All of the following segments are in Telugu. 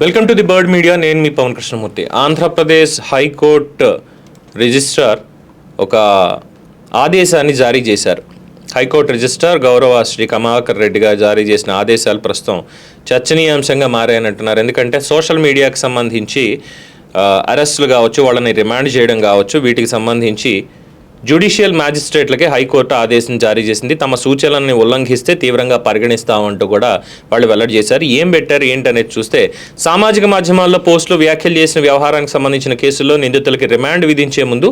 Welcome to the bird media నేను మీ Pavan Krishnamurthy. Andhra Pradesh high court registrar ఒక ఆదేశాన్ని జారీ చేశారు. హైకోర్టు రిజిస్ట్రార్ గౌరవ శ్రీ కమాకర్ రెడ్డి గారు జారీ చేసిన ఆదేశాలు ప్రస్తుతం చర్చనీయాంశంగా మారాయనంటున్నారు ఎందుకంటే సోషల్ మీడియాకు సంబంధించి అరెస్టులు కావచ్చు వాళ్ళని రిమాండ్ చేయడం కావచ్చు వీటికి సంబంధించి జ్యుడిషియల్ మ్యాజిస్ట్రేట్లకే హైకోర్టు ఆదేశం జారీ చేసింది. తమ సూచనల్ని ఉల్లంఘిస్తే తీవ్రంగా పరిగణిస్తామంటూ కూడా వాళ్ళు వెల్లడి చేశారు. ఏం పెట్టారు ఏంటనేది చూస్తే సామాజిక మాధ్యమాల్లో పోస్టులు వ్యాఖ్యలు చేసిన వ్యవహారానికి సంబంధించిన కేసుల్లో నిందితులకి రిమాండ్ విధించే ముందు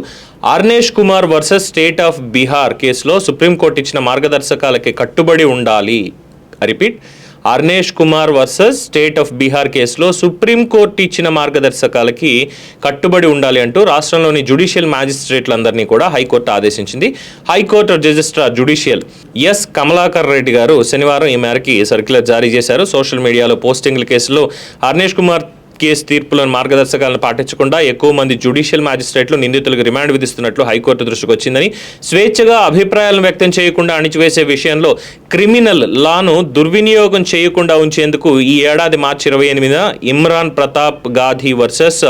Arnesh Kumar versus state of Bihar కేసులో సుప్రీంకోర్టు ఇచ్చిన మార్గదర్శకాలకి కట్టుబడి ఉండాలి. Repeat Arnesh Kumar versus state of Bihar కేసులో సుప్రీంకోర్టు ఇచ్చిన మార్గదర్శకాలకి కట్టుబడి ఉండాలి అంటూ రాష్ట్రంలోని జ్యుడిషియల్ మ్యాజిస్ట్రేట్లందరినీ కూడా హైకోర్టు ఆదేశించింది. High court registrar judicial S. Kamalakar Reddy garu శనివారం ఈ మేరకి సర్క్యులర్ జారీ చేశారు. సోషల్ మీడియాలో పోస్టింగ్ల కేసులో అర్నేష్ కుమార్ కేసు తీర్పులను మార్గదర్శకాలను పాటించకుండా ఎక్కువ మంది జ్యుడిషియల్ మ్యాజిస్ట్రేట్లు నిందితులకు రిమాండ్ విధిస్తున్నట్లు హైకోర్టు దృష్టికి వచ్చిందని స్వేచ్ఛగా అభిప్రాయాలను వ్యక్తం చేయకుండా అణిచివేసే విషయంలో క్రిమినల్ లాను దుర్వినియోగం చేయకుండా ఉంచేందుకు ఈ ఏడాది మార్చి ఇరవై ఎనిమిదిన Imran Pratap Gadhi versus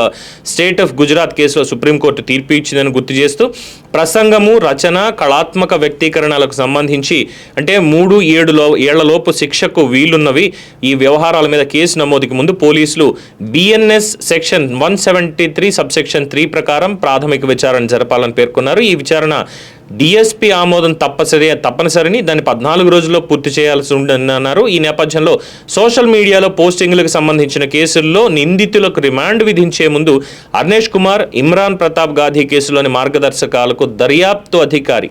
state of Gujarat కేసులో సుప్రీంకోర్టు తీర్పు ఇచ్చిందని గుర్తు చేస్తూ ప్రసంగము రచన కళాత్మక వ్యక్తీకరణలకు సంబంధించి అంటే మూడు ఏడులో ఏళ్ళలోపు శిక్షకు వీలున్నవి ఈ వ్యవహారాల మీద కేసు నమోదుకి ముందు పోలీసులు BNS section one seventy three subsection three ప్రకారం ప్రాథమిక విచారణ జరపాలని పేర్కొన్నారు. ఈ విచారణ డిఎస్పీ ఆమోదం తప్పసరి తప్పనిసరిని దాన్ని పద్నాలుగు రోజుల్లో పూర్తి చేయాల్సి ఉందన్నారు ఈ నేపథ్యంలో సోషల్ మీడియాలో పోస్టింగ్లకు సంబంధించిన కేసుల్లో నిందితులకు రిమాండ్ విధించే ముందు అర్నేష్ కుమార్ ఇమ్రాన్ ప్రతాప్ గాంధీ కేసులోని మార్గదర్శకాలకు దర్యాప్తు అధికారి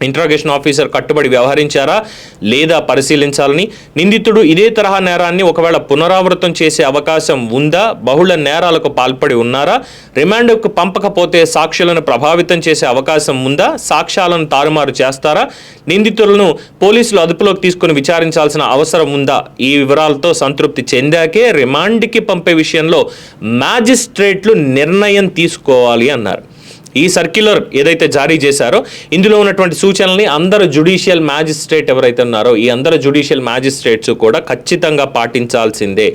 ఇంట్రాగేషన్ ఆఫీసర్ కట్టుబడి వ్యవహరించారా లేదా పరిశీలించాలని? నిందితుడు ఇదే తరహా నేరాన్ని ఒకవేళ పునరావృతం చేసే అవకాశం ఉందా? బహుళ నేరాలకు పాల్పడి ఉన్నారా? రిమాండ్కు పంపకపోతే సాక్షులను ప్రభావితం చేసే అవకాశం ఉందా? సాక్ష్యాలను తారుమారు చేస్తారా? నిందితులను పోలీసులు అదుపులోకి తీసుకుని విచారించాల్సిన అవసరం ఉందా? ఈ వివరాలతో సంతృప్తి చెందాకే రిమాండ్కి పంపే విషయంలో మ్యాజిస్ట్రేట్లు నిర్ణయం తీసుకోవాలి అన్నారు. ఈ సర్క్యులర్ ఏదైతే జారీ చేశారో ఇందులో ఉన్నటువంటి సూచనల్ని అందరు జుడిషియల్ మ్యాజిస్ట్రేట్ ఎవరైతే ఉన్నారో ఈ అందరు జుడిషియల్ మ్యాజిస్ట్రేట్స్ కూడా ఖచ్చితంగా పాటించాల్సిందే.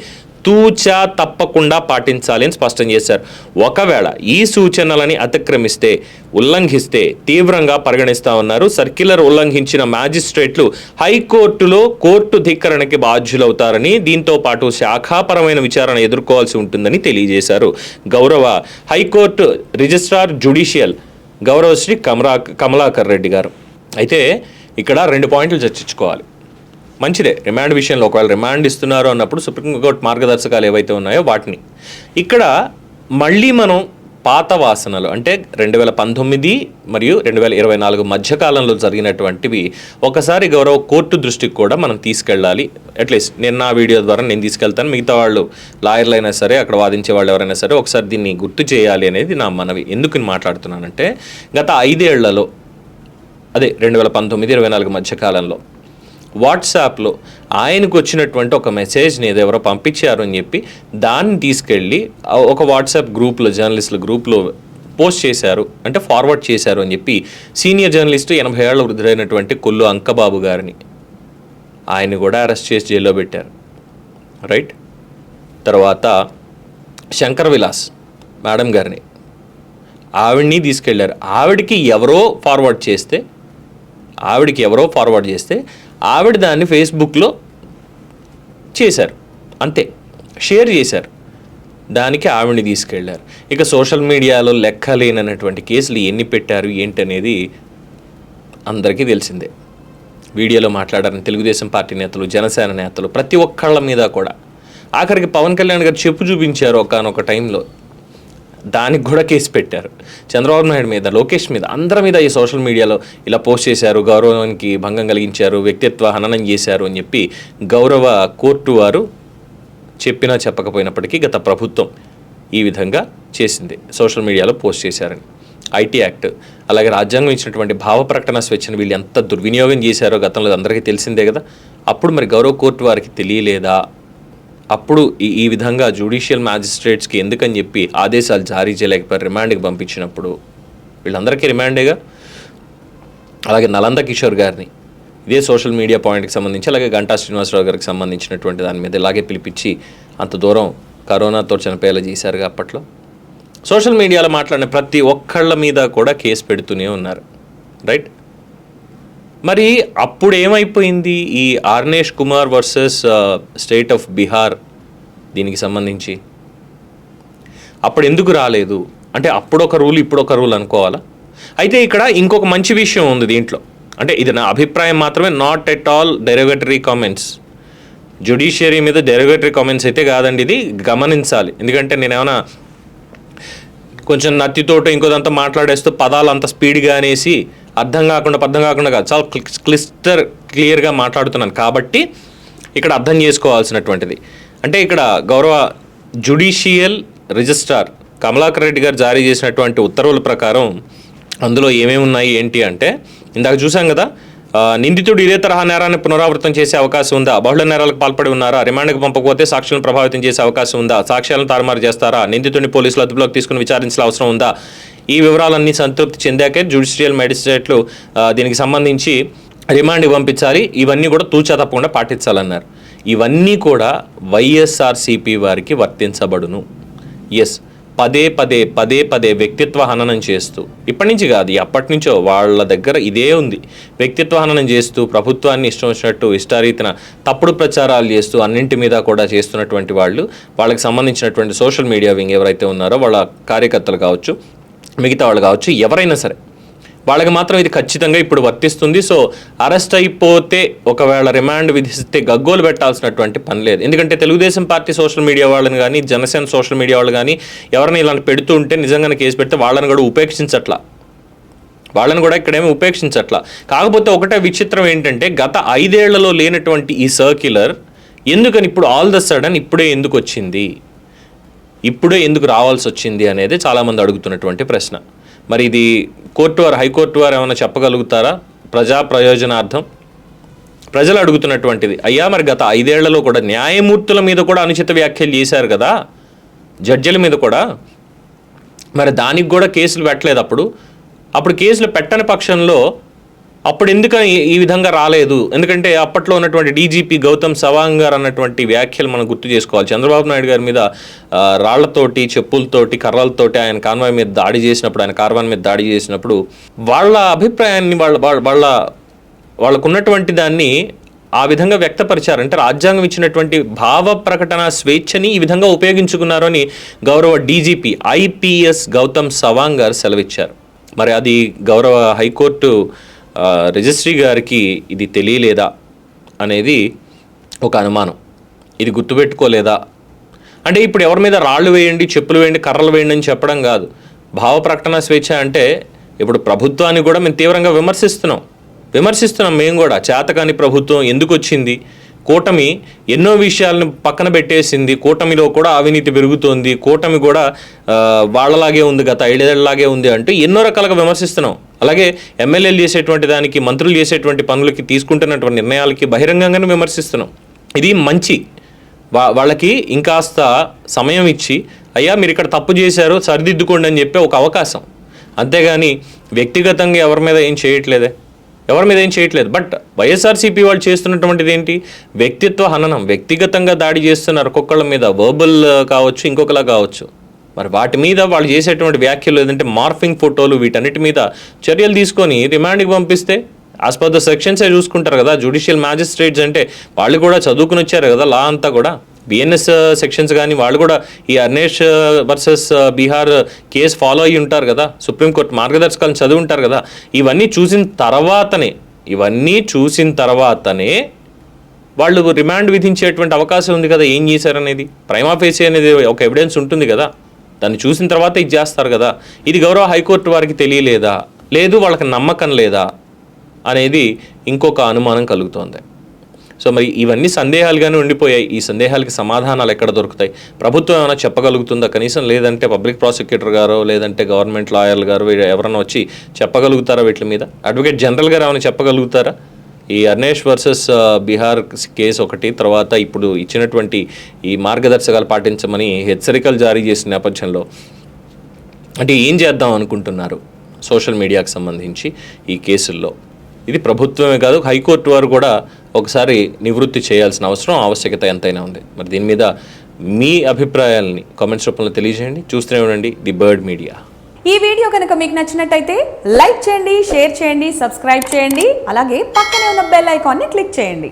తూచా తప్పకుండా పాటించాలి అని స్పష్టం చేశారు. ఒకవేళ ఈ సూచనలని అతిక్రమిస్తే ఉల్లంఘిస్తే తీవ్రంగా పరిగణిస్తా ఉన్నారు. సర్క్యులర్ ఉల్లంఘించిన మ్యాజిస్ట్రేట్లు హైకోర్టులో కోర్టు ధిక్కరణకి బాధ్యులవుతారని దీంతో పాటు శాఖాపరమైన విచారణ ఎదుర్కోవాల్సి ఉంటుందని తెలియజేశారు. గౌరవ హైకోర్టు రిజిస్ట్రార్ జుడిషియల్ గౌరవశ్రీ కమలా కమలాకర్ రెడ్డి గారు. అయితే ఇక్కడ రెండు పాయింట్లు చర్చించుకోవాలి. మంచిదే. రిమాండ్ విషయంలో ఒకవేళ రిమాండ్ ఇస్తున్నారు అన్నప్పుడు సుప్రీంకోర్టు మార్గదర్శకాలు ఏవైతే ఉన్నాయో వాటిని. ఇక్కడ మళ్ళీ మనం పాత వాసనలు అంటే రెండు వేల పంతొమ్మిది మరియు రెండు వేల ఇరవై నాలుగు మధ్యకాలంలో జరిగినటువంటివి ఒకసారి గౌరవ కోర్టు దృష్టికి కూడా మనం తీసుకెళ్ళాలి. అట్లీస్ట్ నేను నా వీడియో ద్వారా నేను తీసుకెళ్తాను. మిగతా వాళ్ళు లాయర్లు అయినా సరే అక్కడ వాదించే వాళ్ళు ఎవరైనా సరే ఒకసారి దీన్ని గుర్తు చేయాలి అనేది నా మనవి. ఎందుకు మాట్లాడుతున్నానంటే గత ఐదేళ్ళలో అదే రెండు వేల పంతొమ్మిది ఇరవై నాలుగు మధ్యకాలంలో వాట్సాప్లో ఆయనకు వచ్చినటువంటి ఒక మెసేజ్ని ఏదెవరో పంపించారు అని చెప్పి దాన్ని తీసుకెళ్ళి ఒక వాట్సాప్ గ్రూప్లో జర్నలిస్టుల గ్రూప్లో పోస్ట్ చేశారు. అంటే ఫార్వర్డ్ చేశారు అని చెప్పి సీనియర్ జర్నలిస్టు ఎనభై ఏళ్ళ వృద్ధుడైనటువంటి కొల్లు అంకబాబు గారిని ఆయన్ని కూడా అరెస్ట్ చేసి జైల్లో పెట్టారు. రైట్? తర్వాత శంకర్ విలాస్ మేడం గారిని ఆవిడ్ని తీసుకెళ్ళారు ఆవిడకి ఎవరో ఫార్వర్డ్ చేస్తే ఆవిడకి ఎవరో ఫార్వర్డ్ చేస్తే ఆవిడ దాన్ని ఫేస్బుక్లో చేశారు. అంతే. షేర్ చేశారు. దానికి ఆవిడని తీసుకెళ్ళారు. ఇక సోషల్ మీడియాలో లెక్కలేనటువంటి కేసులు ఎన్ని పెట్టారు ఏంటనేది అందరికీ తెలిసిందే. వీడియోలో మాట్లాడారని తెలుగుదేశం పార్టీ నేతలు జనసేన నేతలు ప్రతి ఒక్కళ్ళ మీద కూడా. ఆఖరికి పవన్ కళ్యాణ్ గారు చెప్పు చూపించారు ఒకనొక టైంలో. దానికి కూడా కేసు పెట్టారు. చంద్రబాబు నాయుడు మీద లోకేష్ మీద అందరి మీద ఈ సోషల్ మీడియాలో ఇలా పోస్ట్ చేశారు గౌరవానికి భంగం కలిగించారు వ్యక్తిత్వ హననం చేశారు అని చెప్పి గౌరవ కోర్టు వారు చెప్పినా చెప్పకపోయినప్పటికీ గత ప్రభుత్వం ఈ విధంగా చేసింది సోషల్ మీడియాలో పోస్ట్ చేశారని. ఐటీ యాక్ట్ అలాగే రాజ్యాంగం ఇచ్చినటువంటి భావ ప్రకటన స్వేచ్ఛను వీళ్ళు ఎంత దుర్వినియోగం చేశారో గతంలో అందరికీ తెలిసిందే కదా. అప్పుడు మరి గౌరవ కోర్టు వారికి తెలియలేదా? అప్పుడు ఈ ఈ విధంగా జ్యుడిషియల్ మ్యాజిస్ట్రేట్స్కి ఎందుకని చెప్పి ఆదేశాలు జారీ చేయలేకపోయారు రిమాండ్కి పంపించినప్పుడు వీళ్ళందరికీ రిమాండేగా అలాగే నలంద కిషోర్ గారిని ఇదే సోషల్ మీడియా పాయింట్కి సంబంధించి అలాగే గంటా శ్రీనివాసరావు గారికి సంబంధించినటువంటి దాని మీద ఇలాగే పిలిపించి అంత దూరం కరోనాతో చనిపోయేలా చేశారుగా అప్పట్లో. సోషల్ మీడియాలో మాట్లాడిన ప్రతి ఒక్కళ్ళ మీద కూడా కేసు పెడుతూనే ఉన్నారు. రైట్ మరి అప్పుడు ఏమైపోయింది ఈ Arnesh Kumar versus state of Bihar దీనికి సంబంధించి? అప్పుడు ఎందుకు రాలేదు? అంటే అప్పుడు ఒక రూల్ ఇప్పుడు ఒక రూల్ అనుకోవాలా? అయితే ఇక్కడ ఇంకొక మంచి విషయం ఉంది దీంట్లో. అంటే ఇది నా అభిప్రాయం మాత్రమే not at all derivatory comments judiciary మీద డెరివేటరీ కామెంట్స్ అయితే కాదండి ఇది గమనించాలి. ఎందుకంటే నేను ఏమైనా కొంచెం నత్తితోట ఇంకోదంతా మాట్లాడేస్తూ పదాలు అంత స్పీడ్గా అనేసి అర్థం కాకుండా అర్థం కాకుండా కాదు. చాలా క్లిస్టర్ క్లియర్గా మాట్లాడుతున్నాను. కాబట్టి ఇక్కడ అర్థం చేసుకోవాల్సినటువంటిది. అంటే ఇక్కడ గౌరవ జుడిషియల్ రిజిస్ట్రార్ కమలాకర్ రెడ్డి గారు జారీ చేసినటువంటి ఉత్తర్వుల ప్రకారం అందులో ఏమేమి ఉన్నాయి ఏంటి అంటే ఇందాక చూసాం కదా నిందితుడు ఇదే తరహా నేరాన్ని పునరావృతం చేసే అవకాశం ఉందా? బహుళ నేరాలకు పాల్పడి ఉన్నారా? రిమాండ్కి పంపకపోతే సాక్షులను ప్రభావితం చేసే అవకాశం ఉందా? సాక్ష్యాలను తారుమారు చేస్తారా? నిందితుడిని పోలీసులు అదుపులోకి తీసుకుని విచారించాల్సిన అవసరం ఉందా? ఈ వివరాలన్నీ సంతృప్తి చెందాకే జ్యుడిషియల్ మేజిస్ట్రేట్లు దీనికి సంబంధించి రిమాండ్ పంపించాలి. ఇవన్నీ కూడా తూచా తప్పకుండా పాటించాలన్నారు. ఇవన్నీ కూడా వైఎస్ఆర్సిపి వారికి వర్తించబడును. ఎస్ పదే పదే పదే పదే వ్యక్తిత్వ హననం చేస్తూ ఇప్పటి నుంచి కాదు అప్పటి నుంచో వాళ్ళ దగ్గర ఇదే ఉంది. వ్యక్తిత్వ హననం చేస్తూ ప్రభుత్వాన్ని ఇష్టం వచ్చినట్టు ఇష్టారీతిన తప్పుడు ప్రచారాలు చేస్తూ అన్నింటి మీద కూడా చేస్తున్నటువంటి వాళ్ళు వాళ్ళకి సంబంధించినటువంటి సోషల్ మీడియా వింగ్ ఎవరైతే ఉన్నారో వాళ్ళ కార్యకర్తలు కావచ్చు మిగతా వాళ్ళు కావచ్చు ఎవరైనా సరే. వాళ్ళకి మాత్రం ఇది ఖచ్చితంగా ఇప్పుడు వర్తిస్తుంది. సో అరెస్ట్ అయిపోతే ఒకవేళ రిమాండ్ విధిస్తే గగ్గోలు పెట్టాల్సినటువంటి పని లేదు. ఎందుకంటే తెలుగుదేశం పార్టీ సోషల్ మీడియా వాళ్ళని కానీ జనసేన సోషల్ మీడియా వాళ్ళు కానీ ఎవరైనా ఇలాంటి పెడుతూ ఉంటే నిజంగానే కేసు పెడితే వాళ్ళని కూడా ఉపేక్షించట్లా. వాళ్ళని కూడా ఇక్కడేమీ ఉపేక్షించట్లా. కాకపోతే ఒకటే విచిత్రం ఏంటంటే గత ఐదేళ్ళలో లేనటువంటి ఈ సర్క్యులర్ ఎందుకని ఇప్పుడు ఆల్ ద సడన్ ఇప్పుడే ఎందుకు వచ్చింది? ఇప్పుడే ఎందుకు రావాల్సి వచ్చింది అనేది చాలామంది అడుగుతున్నటువంటి ప్రశ్న. మరి ఇది కోర్టు వారు హైకోర్టు వారు ఏమైనా చెప్పగలుగుతారా? ప్రజా ప్రయోజనార్థం. ప్రజలు అడుగుతున్నటువంటిది అయ్యా మరి గత ఐదేళ్ళలో కూడా న్యాయమూర్తుల మీద కూడా అనుచిత వ్యాఖ్యలు చేశారు కదా? జడ్జిల మీద కూడా? మరి దానికి కూడా కేసులు పెట్టలేదు అప్పుడు. అప్పుడు కేసులు పెట్టని పక్షంలో అప్పుడు ఎందుకు ఈ- విధంగా రాలేదు? ఎందుకంటే అప్పట్లో ఉన్నటువంటి డీజీపీ గౌతమ్ సవాంగ్ గారు అన్నటువంటి వ్యాఖ్యలు మనం గుర్తు చేసుకోవాలి. చంద్రబాబు నాయుడు గారి మీద రాళ్ళతోటి చెప్పులతోటి కర్రలతోటి ఆయన కాన్వాయ్ మీద దాడి చేసినప్పుడు ఆయన కార్వాన్ మీద దాడి చేసినప్పుడు వాళ్ళ అభిప్రాయాన్ని వాళ్ళ వాళ్ళ వాళ్ళ వాళ్ళకున్నటువంటి దాన్ని ఆ విధంగా వ్యక్తపరిచారు. అంటే రాజ్యాంగం ఇచ్చినటువంటి భావ ప్రకటన స్వేచ్ఛని ఈ విధంగా ఉపయోగించుకున్నారు అని గౌరవ డీజీపీ ఐపీఎస్ గౌతమ్ సవాంగ్ గారు సెలవిచ్చారు. మరి అది గౌరవ హైకోర్టు రిజిస్ట్రీ గారికి ఇది తెలియలేదా అనేది ఒక అనుమానం. ఇది గుర్తుపెట్టుకోలేదా? అంటే ఇప్పుడు ఎవరి మీద రాళ్ళు వేయండి చెప్పులు వేయండి కర్రలు వేయండి అని చెప్పడం కాదు. భావ ప్రకటన స్వేచ్ఛ అంటే ఇప్పుడు ప్రభుత్వాన్ని కూడా మేము తీవ్రంగా విమర్శిస్తున్నాం. విమర్శిస్తున్నాం మేము కూడా. చేతకాని ప్రభుత్వం ఎందుకు వచ్చింది? కూటమి ఎన్నో విషయాలను పక్కన పెట్టేసింది. కూటమిలో కూడా అవినీతి పెరుగుతోంది. కూటమి కూడా వాళ్ళలాగే ఉంది గత ఐదేళ్ళలాగే ఉంది అంటూ ఎన్నో రకాలుగా విమర్శిస్తున్నాం. అలాగే ఎమ్మెల్యేలు చేసేటువంటి దానికి మంత్రులు చేసేటువంటి పనులకి తీసుకుంటున్నటువంటి నిర్ణయాలకి బహిరంగంగానే విమర్శిస్తున్నాం. ఇది మంచి. వా వాళ్ళకి ఇంకాస్త సమయం ఇచ్చి అయ్యా మీరు ఇక్కడ తప్పు చేశారు సరిదిద్దుకోండి అని చెప్పే ఒక అవకాశం. అంతేగాని వ్యక్తిగతంగా ఎవరి మీద ఏం చేయట్లేదే? ఎవరి మీద ఏం చేయట్లేదు. బట్ వైఎస్ఆర్సీపీ వాళ్ళు చేస్తున్నటువంటిది ఏంటి? వ్యక్తిత్వ హననం వ్యక్తిగతంగా దాడి చేస్తున్నారు ఒక్కొక్కళ్ళ మీద వర్బల్ కావచ్చు ఇంకొకలా కావచ్చు. మరి వాటి మీద వాళ్ళు చేసేటువంటి వ్యాఖ్యలు ఏంటంటే మార్ఫింగ్ ఫోటోలు వీటన్నిటి మీద చర్యలు తీసుకొని రిమాండ్కి పంపిస్తే యాజ్ పర్ ద సెక్షన్సే చూసుకుంటారు కదా జుడిషియల్ మ్యాజిస్ట్రేట్స్ అంటే వాళ్ళు కూడా చదువుకుని వచ్చారు కదా లా అంతా కూడా. బిఎన్ఎస్ సెక్షన్స్ కానీ వాళ్ళు కూడా ఈ Arnesh versus Bihar case follow అయ్యి ఉంటారు కదా. సుప్రీంకోర్టు మార్గదర్శకాలను చదివి ఉంటారు కదా. ఇవన్నీ చూసిన తర్వాతనే ఇవన్నీ చూసిన తర్వాతనే వాళ్ళు రిమాండ్ విధించేటువంటి అవకాశం ఉంది కదా. ఏం చేశారనేది? ప్రైమా ఫేసీ అనేది ఒక ఎవిడెన్స్ ఉంటుంది కదా. దాన్ని చూసిన తర్వాత ఇది చేస్తారు కదా. ఇది గౌరవ హైకోర్టు వారికి తెలియలేదా? లేదు వాళ్ళకి నమ్మకం లేదా? అనేది ఇంకొక అనుమానం కలుగుతోంది. సో మరి ఇవన్నీ సందేహాలుగానే ఉండిపోయాయి. ఈ సందేహాలకి సమాధానాలు ఎక్కడ దొరుకుతాయి? ప్రభుత్వం ఏమైనా చెప్పగలుగుతుందా? కనీసం లేదంటే పబ్లిక్ ప్రాసిక్యూటర్ గారో లేదంటే గవర్నమెంట్ లాయర్లు గారు ఎవరైనా వచ్చి చెప్పగలుగుతారా వీటి మీద? అడ్వకేట్ జనరల్ గారు ఏమైనా చెప్పగలుగుతారా? ఈ అర్నేష్ వర్సెస్ బీహార్ కేసు ఒకటి తర్వాత ఇప్పుడు ఇచ్చినటువంటి ఈ మార్గదర్శకాలు పాటించమని హెచ్చరికలు జారీ చేసిన నేపథ్యంలో అంటే ఏం చేద్దాం అనుకుంటున్నారు సోషల్ మీడియాకు సంబంధించి ఈ కేసుల్లో? ఇది ప్రభుత్వమే కాదు హైకోర్టు వారు కూడా ఒకసారి నివృత్తి చేయాల్సిన అవసరం ఆవశ్యకత ఎంతైనా ఉంది. మరి దీని మీద మీ అభిప్రాయాలని కామెంట్స్ రూపంలో తెలియజేయండి. చూస్తూనే ఉండండి ది బర్డ్ మీడియా. ఈ వీడియో కనుక మీకు నచ్చినట్టయితే లైక్ చేయండి షేర్ చేయండి సబ్స్క్రైబ్ చేయండి అలాగే పక్కనే ఉన్న బెల్ ఐకాన్ని క్లిక్ చేయండి.